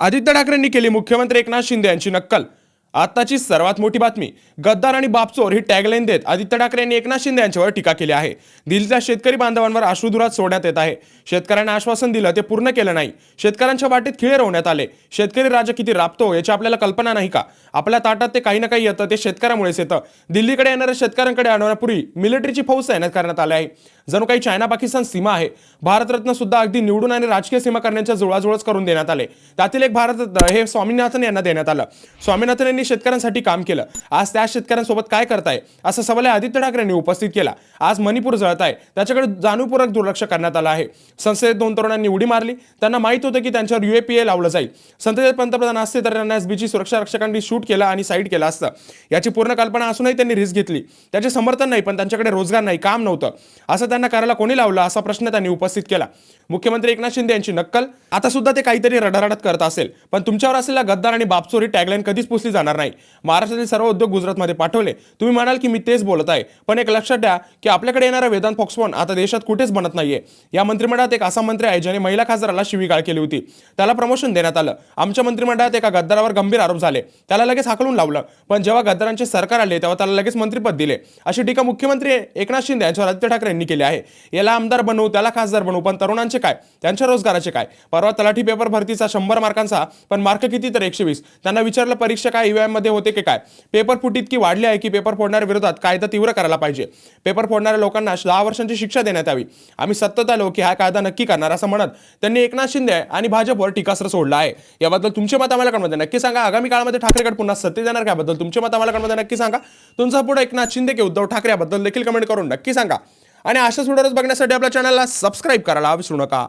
आदित्य ठाकरेंनी केली. मुख्यमंत्री एकनाथ शिंदे यांची नक्कल. आत्ताची सर्वात मोठी बातमी गद्दार आणि बापचोर ही टॅगलाईन देत आदित्य ठाकरे यांनी एकनाथ शिंदे यांच्यावर टीका केली आहे. दिल्लीच्या शेतकरी बांधवांवर अश्रुधुरात सोडण्यात येत आहे. शेतकऱ्यांना आश्वासन दिलं ते पूर्ण केलं नाही. शेतकऱ्यांच्या वाटेत खिळे रोवण्यात आले. शेतकरी राजा किती राबतो याची आपल्याला कल्पना नाही का? आपल्या ताटात ते काही ना काही येतं ते शेतकऱ्यामुळेच येतं. दिल्लीकडे येणाऱ्या शेतकऱ्यांकडे आणण्यापूर्वी मिलिटरीची फौज तैनात करण्यात आली आहे. जणू काही चायना पाकिस्तान सीमा आहे. भारतरत्न सुद्धा अगदी निवडून आणि राजकीय सीमा करण्याच्या जुळाजुळच करून देण्यात आले. त्यातील एक भारत हे स्वामीनाथन यांना देण्यात आलं. स्वामीनाथन यांनी शेतकऱ्यांसाठी काम केलं. आज त्या शेतकऱ्यांसोबत काय करताय? असा सवाल आहे आदित्य ठाकरेंनी उपस्थित केला. आज मणिपूर जळत आहे त्याच्याकडे जाणीवपूर्वक दुर्लक्ष करण्यात आलं आहे. संसदेत दोन तरुणांनी उडी मारली. त्यांना माहीत होतं की त्यांच्यावर युएपीए लावलं जाईल. संसदेत पंतप्रधान असते तर त्यांना एसबीची सुरक्षा रक्षकांनी शूट केलं आणि साईड केलं असतं. याची पूर्ण कल्पना असूनही त्यांनी रिस्क घेतली. त्याचे समर्थन नाही पण त्यांच्याकडे रोजगार नाही काम नव्हतं. असं त्यांना करायला कोणी लावलं? असा प्रश्न त्यांनी उपस्थित केला. मुख्यमंत्री एकनाथ शिंदे यांची नक्कल. आता सुद्धा ते काहीतरी रडारडत करत असेल. पण तुमच्यावर असलेला गद्दार आणि बापचोरी टॅगलाईन कधीच पुसली जाणार नाही. महाराष्ट्रातील सर्व उद्योग गुजरातमध्ये पाठवले. तुम्ही म्हणाल की मी तेच बोलत आहे. पण एक लक्षात द्या की आपल्याकडे येणारा वेदांत फॉक्सवॉन आता देशात कुठेच बनत नाहीये. या मंत्रिमंडळात एक असा मंत्री आहे ज्याने महिला खासदाराला शिवीगाळ केली होती. त्याला प्रमोशन देण्यात आलं. आमच्या मंत्रिमंडळात एका गद्दारावर गंभीर आरोप झाले. त्याला लगेच हाकलून लावलं. पण जेव्हा गद्दारांचे सरकार आले तेव्हा त्याला लगेच मंत्रिपद दिले. अशी टीका मुख्यमंत्री एकनाथ शिंदे यांच्यावर आदित्य ठाकरे यांनी केली आहे. याला आमदार बनवू त्याला खासदार बनवू पण तरुणांचे काय? त्यांच्या रोजगाराचे काय? परवा तलाठी पेपर भरतीचा शंभर मार्कांचा पण मार्क किती तर एकशे वीस. त्यांना विचारलं परीक्षा काय? ईव्हीएम होते की काय? पेपर फुट इतकी वाढली आहे की पेपर फोडणाऱ्या विरोधात कायदा तीव्र करायला पाहिजे. पेपर फोडणाऱ्या लोकांना दहा वर्षांची शिक्षा देण्यात यावी. आम्ही सतत आलो की हा कायदा नक्की करणार असं म्हणत त्यांनी एकनाथ शिंदे आणि भाजपवर टीकास्त्र सोडलं आहे. याबद्दल तुमचे मत आम्हाला कळमध्ये नक्की सांगा आगामी काळामध्ये ठाकरेगड पुन्हा सत्तेत येणार याबद्दल? तुमचे मत आम्हाला कळमध्ये नक्की सांगा. तुमचा पुढे एकनाथ शिंदे की उद्धव ठाकरे याबद्दल देखील कमेंट करून नक्की सांगा. आणि अशाच व्हिडिओज बघण्यासाठी आपल्या चॅनलला सबस्क्राईब करायला विसरू नका.